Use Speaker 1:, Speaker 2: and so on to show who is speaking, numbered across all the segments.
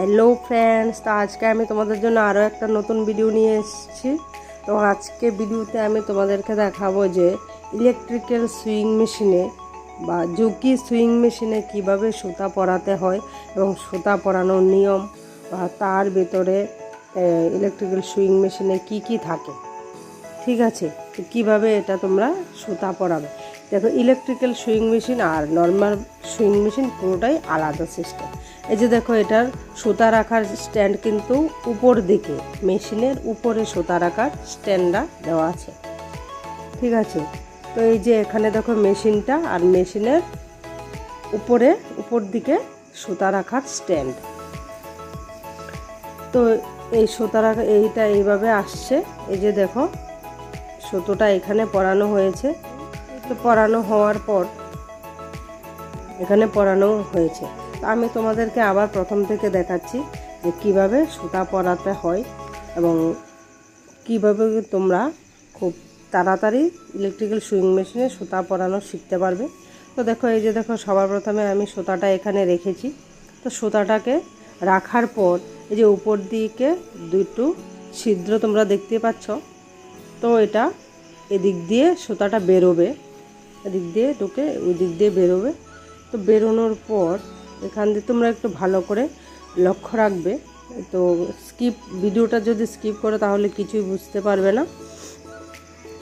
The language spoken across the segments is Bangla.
Speaker 1: হ্যালো ফ্রেন্ডস তো আজকে আমি তোমাদের জন্য আরও একটা নতুন ভিডিও নিয়ে এসেছি। তো আজকে ভিডিওতে আমি তোমাদেরকে দেখাবো যে ইলেকট্রিক্যাল সুইং মেশিনে বা জুকি সুইং মেশিনে কীভাবে সুতা পরাতে হয় এবং সুতা পরানোর নিয়ম বা তার ভেতরে ইলেকট্রিক্যাল সুইং মেশিনে কি কি থাকে। ঠিক আছে? তো কীভাবে এটা তোমরা সুতা পরাবে? দেখো ইলেকট্রিক্যাল সুইং মেশিন আর নর্মাল সুইং মেশিন পুরোটাই আলাদা সিস্টেম এই যে দেখো, এটার সুতা রাখার স্ট্যান্ড কিন্তু উপর দিকে, মেশিনের উপরে সুতা রাখার স্ট্যান্ডটা দেওয়া আছে। ঠিক আছে? তো এই যে এখানে দেখো মেশিনটা, আর মেশিনের উপরে, উপর দিকে সুতা রাখার স্ট্যান্ড তো এই সুতা রাখা, এইটা এইভাবে আসছে। এই যে দেখো, সুতোটা এখানে পরানো হয়েছে। তো পরানো হওয়ার পর, এখানে পরানো হয়েছে। আমি তোমাদেরকে আবার প্রথম থেকে দেখাচ্ছি যে কীভাবে সুতা পরাতে হয় এবং কীভাবে তোমরা খুব তাড়াতাড়ি ইলেকট্রিক্যাল সুইং মেশিনে সুতা পরানো শিখতে পারবে। তো দেখো, এই যে দেখো, সবার প্রথমে আমি সুতাটা এখানে রেখেছি। তো সুতাটাকে রাখার পর এই যে উপর দিকে দুটো ছিদ্র তোমরা দেখতে পাচ্ছ, তো এটা এদিক দিয়ে সুতাটা বেরোবে। এদিক দিয়ে ঢুকে ওই দিক দিয়ে বেরোবে। তো বেরোনোর পর এখান দিয়ে তোমরা একটু ভালো করে লক্ষ্য রাখবে। তো স্কিপ ভিডিওটা যদি স্কিপ করো তাহলে কিছুই বুঝতে পারবে না।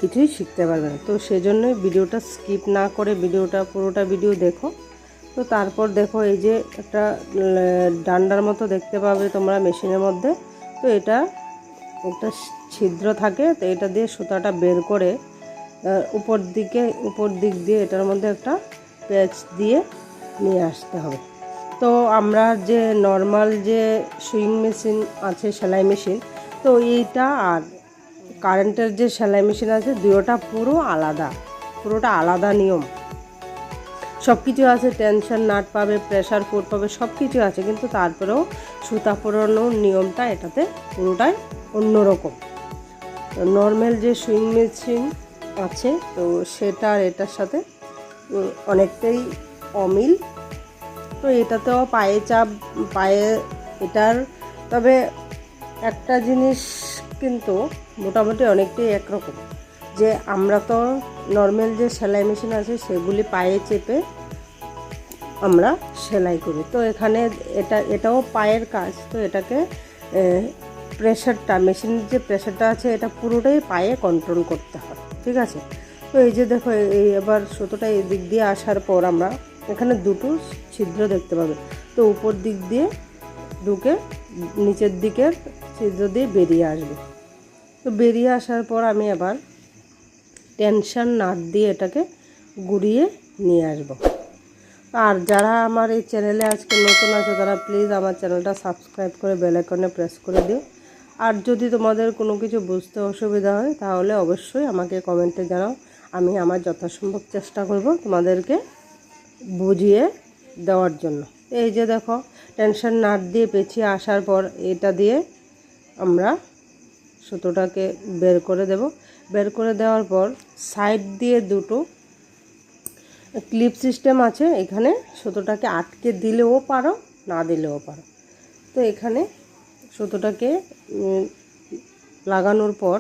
Speaker 1: কিছুই শিখতে পারবে না। তো সেজন্যই ভিডিওটা স্কিপ না করে ভিডিওটা পুরোটা ভিডিও দেখো। তো তারপর দেখো এই যে একটা ডান্ডার মতো দেখতে পাবে তোমরা মেশিনের মধ্যে। তো এটা একটা ছিদ্র থাকে, তো এটা দিয়ে সুতাটা বের করে উপর দিকে, উপর দিক দিয়ে এটার মধ্যে একটা প্যাচ দিয়ে নিয়ে আসতে হবে। তো আমরা যে নর্মাল যে সুইং মেশিন আছে, সেলাই মেশিন তো এইটা আর কারেন্টের যে সেলাই মেশিন আছে, দুটোটা পুরো আলাদা, পুরোটা আলাদা নিয়ম। সব কিছু আছে টেনশন নাট পাবে প্রেশার ফুড পাবে সব কিছু আছে, কিন্তু তারপরেও সুতা পরানোর নিয়মটা এটাতে পুরোটাই অন্যরকম। নর্মাল যে সুইং মেশিন আছে, তো সেটা আর এটার সাথে অনেকটাই অমিল। তো এটাতেও পায়ে চাপ, পায়ে এটার, তবে একটা জিনিস কিন্তু মোটামুটি অনেকটাই একরকম, যে আমরা তো নর্মাল যে সেলাই মেশিন আছে সেগুলি পায়ে চেপে আমরা সেলাই করি। তো এখানে এটা, এটাও পায়ের কাজ, তো এটাকে প্রেশারটা মেশিনের যে প্রেশারটা আছে এটা পুরোটাই পায়ে কন্ট্রোল করতে হয়, ঠিক আছে? তো এই যে দেখো, এই এবার সুতোটা এই দিক দিয়ে আসার পর আমরা এখানে দুটো ছিদ্র দেখতে পাবে। তো উপর দিক দিয়ে ঢুকে নিচের দিকের ছিদ্র দিয়ে বেরিয়ে আসবে। তো বেরিয়ে আসার পর আমি আবার টেনশন নাট দিয়ে এটাকে গুড়িয়ে নিয়ে আসব। আর যারা আমার এই চ্যানেলে আজকে নতুন আছে, তারা প্লিজ আমার চ্যানেলটা সাবস্ক্রাইব করে বেলাইকনে প্রেস করে দিও। আর যদি তোমাদের কোনো কিছু বুঝতে অসুবিধা হয়, তাহলে অবশ্যই আমাকে কমেন্টে জানাও। আমি আমার যথাসম্ভব চেষ্টা করব তোমাদেরকে বুঝিয়ে দেওয়ার জন্য। এই যে দেখো টেনশন নাট দিয়ে পেঁচিয়ে আসার পর এটা দিয়ে আমরা সুতোটাকে বের করে দেব। বের করে দেওয়ার পর সাইড দিয়ে দুটো ক্লিপ সিস্টেম আছে, এখানে সুতোটাকে আটকে দিলেও পারো, না দিলেও পারো। তো এখানে সুতোটাকে লাগানোর পর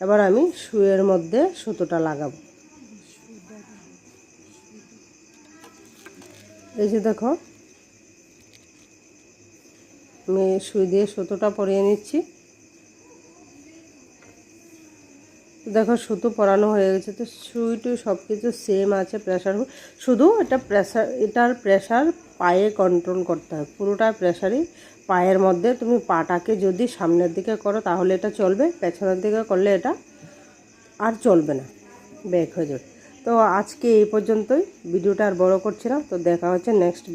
Speaker 1: এবার আমি শুয়ের মধ্যে সুতোটা লাগাবো। এই যে দেখো, আমি সুই দিয়ে সুতোটা পরিয়ে নিচ্ছি। দেখো, সুতো পরানো হয়ে গেছে, তো সুই সব কিছু সেম আছে প্রেশার শুধু এটা প্রেশার এটার প্রেশার পায়ে কন্ট্রোল করতে হয়, পুরোটা প্রেশারই পায়ের মধ্যে তুমি পাটাকে যদি সামনের দিকে করো, তাহলে এটা চলবে, পেছনের দিকে করলে এটা আর চলবে না ব্যাক হয়ে যাবে। তো আজকে এই পর্যন্তই। ভিডিওটা আর বড় করছিলাম তো দেখা হচ্ছে নেক্সট